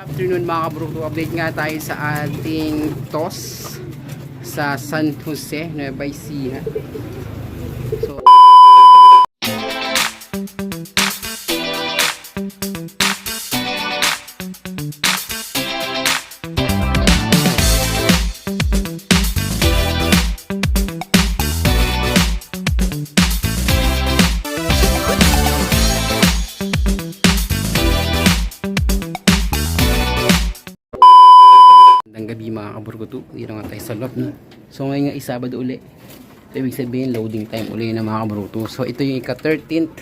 afternoon mga kabruto, update nga tayo sa ating TOS sa San Jose, Nueva Ecija. So, mga kaburguto. Dito nga tayo sa lot. No? So ngayon nga isabado uli. So, ibig sabihin loading time uli na mga kaburguto. So ito yung ika-13th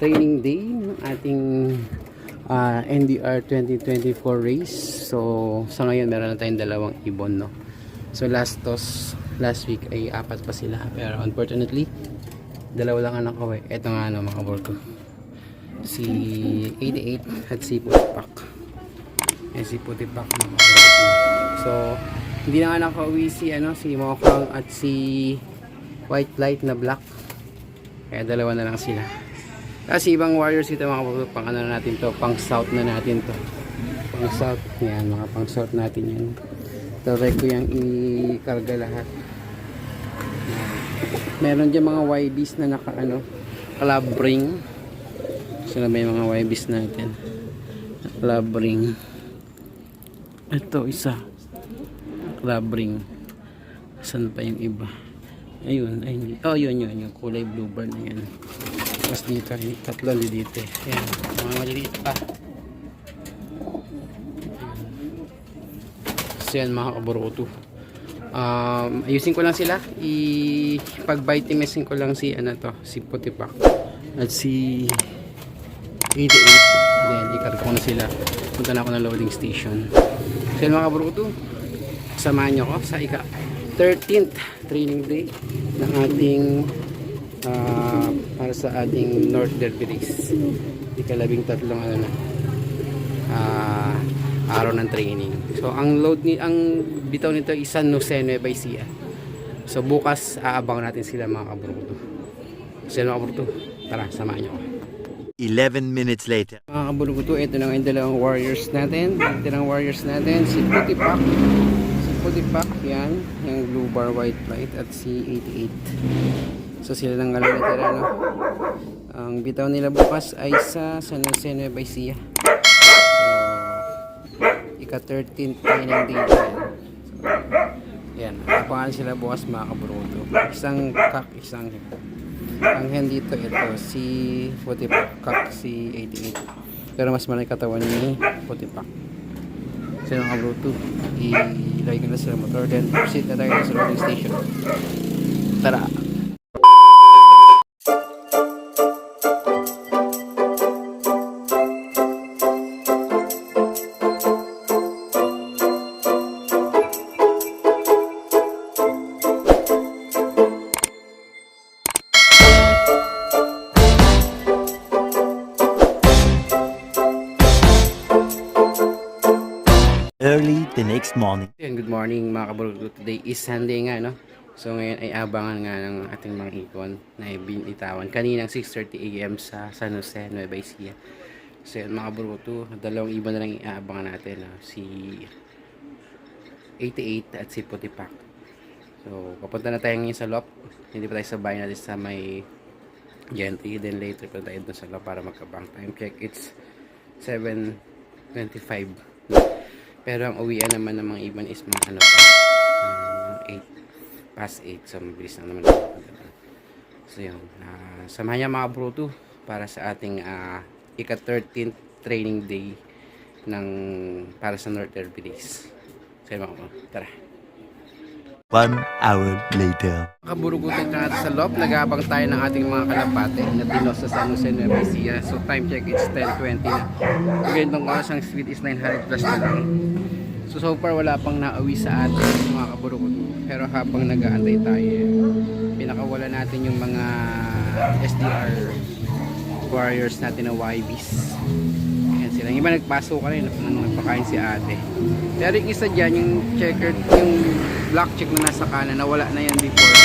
training day ng ating ah, NDR 2024 race. So sa ngayon meron na tayong dalawang ibon. No? So last toss last week ay apat pa sila. Pero unfortunately dalawa lang ang nakaway. Ito nga ano mga kaburguto. Si 88 at si Pupak. Yan si Puti Pak mga kabarko. So, hindi na nga nakauwi si, ano, si Mokang at si White Light na black. Kaya dalawa na lang sila. Kasi ibang warriors ito mga kabarko. Pang ano na natin to. Pang south na natin to. Pang south. Yan, mga pang south natin yan. Try ko yung ikarga lahat. Meron dyan mga YBs na naka ano, club ring. Sila ba yung mga YBs natin? Club ring. Ito isa. Club ring. Saan pa yung iba? Ayun, ayun. Oh, yun, yun. Yung kulay blue bar na yan. Tapos dito, yung tatlo dito. Ayan, mga maliliit pa. So yan mga kaburuto. Um, ayusin ko lang sila. I pag-vitamisin ko lang si ano to, si Putipak. At si 88. Then, ikarga ko na sila. Punta na ako ng loading station. So yun mga kabruto, samahan nyo ko sa ika 13th training day ng ating ah, para sa ating North Derby Race. Ikalabing tatlong ano na, ah, araw ng training. So ang load ni ang bitaw nito is San Jose Nueva Ecija. So bukas aabang natin sila mga kabruto. Yun mga kabruto, tara samahan nyo ko. 11 minutes later. Mga kabuluguto, ito na nga yung dalawang warriors natin. Ito na warriors natin, si Putipak. Si Putipak, yan. Yung blue bar white light at si 88. So sila lang lang natira, no? Ang bitaw nila bukas ay sa San Jose Nueva Ecija. So, ika-13 training day yan. So, yan. Abangan sila bukas mga kabuluguto. Isang kak, isang ang hen dito ito si Putipak kak si 88 pero mas malaki katawan ni Putipak so yung mga bruto ilagay ko na sila motor. Then proceed na tayo sa loading station. Tara next morning. Good morning mga kabuluto today is Sunday nga no? So ngayon ay abangan nga ng ating mga ikon na binitawan kaninang 6.30am sa San Jose Nueva Ecija. So yan mga kabuluto dalawang iba na lang iaabangan natin no? si 88 at si Putipak so papunta na tayo ngayon sa lop. Hindi pa tayo sa bahay natin sa may gentry. Then later pa tayo dun sa lop para magkabang time check. It's 7.25 pero ang uwian naman ng mga iban is mga ano pa, uh, 8 past 8. So, mabilis lang naman. So, yun. Uh, samahan niya mga bruto para sa ating uh, ika-13th training day ng para sa North Derby Days. So, mga bro. Tara. One hour later. Kaburugutin na natin sa loob. Nag-aabang tayo ng ating mga kalapate na tinos sa San Jose Nueva Ecija. So time check it's 10.20 na. Ngayon ng oras ang speed is 900 plus na lang. So so far wala pang nauwi sa atin mga kaburuguto. Pero habang nag-aantay tayo, pinakawala natin yung mga SDR warriors natin na YBs. Ayan sila. Yung iba nagpaso ka rin nung nagpakain si ate. Pero yung isa dyan, yung checkered, yung black check na nasa kanan, nawala na yan before.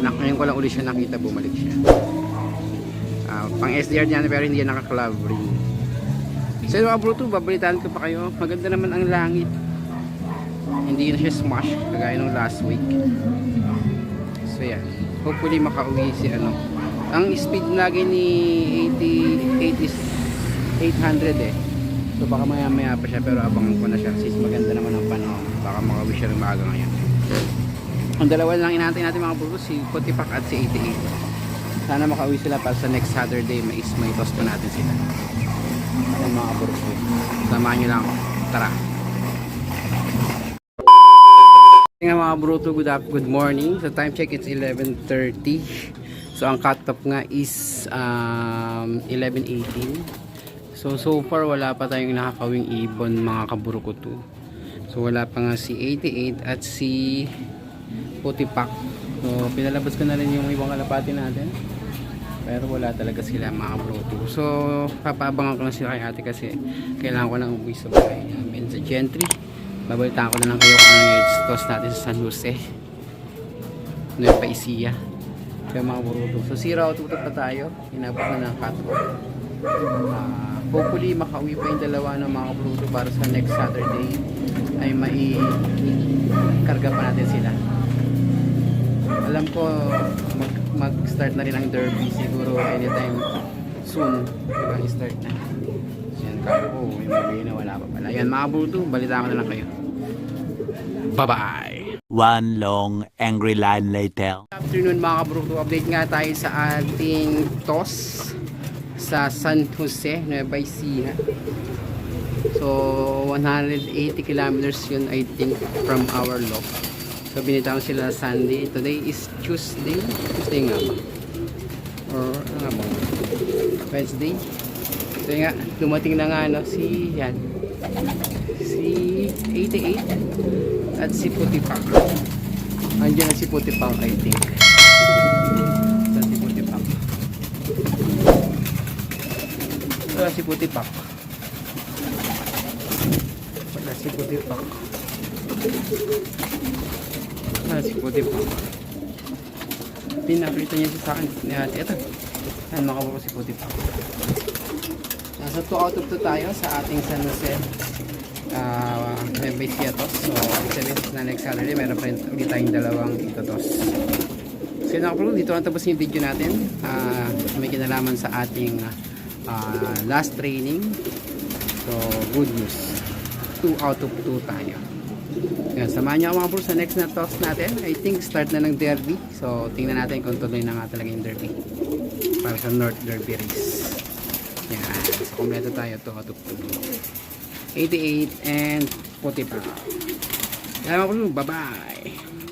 Nak ngayon ko lang ulit siya nakita, bumalik siya. Ah, pang SDR niyan pero hindi yan naka-club ring. So yun mga bruto, babalitaan ko pa kayo. Maganda naman ang langit. Hindi na siya smash kagaya nung last week. So yan. Hopefully makauwi si ano. Ang speed lagi ni 80, 80 is 800 eh. So baka maya maya pa siya pero abangan ko na siya since maganda naman ang panahon. Baka makauwi siya rin maaga ngayon. Ang dalawa lang inaantay natin mga bruto, si Potipak at si 88. Sana makauwi sila para sa next Saturday may toast pa natin sila. Ang mga bruto. Samahan nyo lang ako. Tara. Nga mga bruto, good up, good morning. So time check it's 11:30. So ang cut-off nga is um 11:18. So so far wala pa tayong nakakawing ibon mga kaburukuto. So wala pa nga si 88 at si Putipak. So pinalabas ko na rin yung ibang kalapati natin. Pero wala talaga sila mga bruto. So papabangan ko na sila kay ate kasi kailangan ko nang umuwi sa bahay namin sa Gentry. Babalitaan ko na lang kayo kung ano yung toast natin sa San Jose. Nueva Ecija. Kaya mga bruto. So zero out pa tayo. Inabot na ng cut Ah, hopefully makauwi pa yung dalawa ng mga bruto para sa next Saturday ay mai karga pa natin sila. Alam ko mag, mag-start na rin ang derby siguro anytime soon. Mag-start na. Yan kaya ko yung mga na wala pa pala. Yan mga bruto balita ko na lang kayo. Bye bye One long angry line later. afternoon mga kabruto. Update nga tayo sa ating toss sa San Jose, Nueva Ecija. So 180 kilometers yun I think from our lock. So binitawan sila Sunday. Today is Tuesday. Tuesday nga ba? Or ano nga ba? Wednesday. So nga dumating na nga no, si yan. Si 88 at si Putipak Andiyan na si Putipang, I think. Saan si Putipang? Wala si Putipak. Wala si Putipak. Wala si Putipak. Pinakita niya sa akin ni ate. Ito. Ayan, makaburo si Putipak. Nasa 2 out of 2 tayo sa ating San Jose uh, may yatos. So, sabihin na next Saturday, meron pa rin ulit tayong dalawang itotos. So, yun ako dito ang tapos yung video natin. Ah, may kinalaman sa ating ah, last training. So, good news. 2 out of 2 tayo. Yan, samahan niyo ako mga bro sa next na toss natin. I think start na ng derby. So, tingnan natin kung tuloy na nga talaga yung derby. Para sa North Derby Race. Yan. So, kompleto tayo 2 out of 2. 88 and puti pa. Kaya mga bye bye.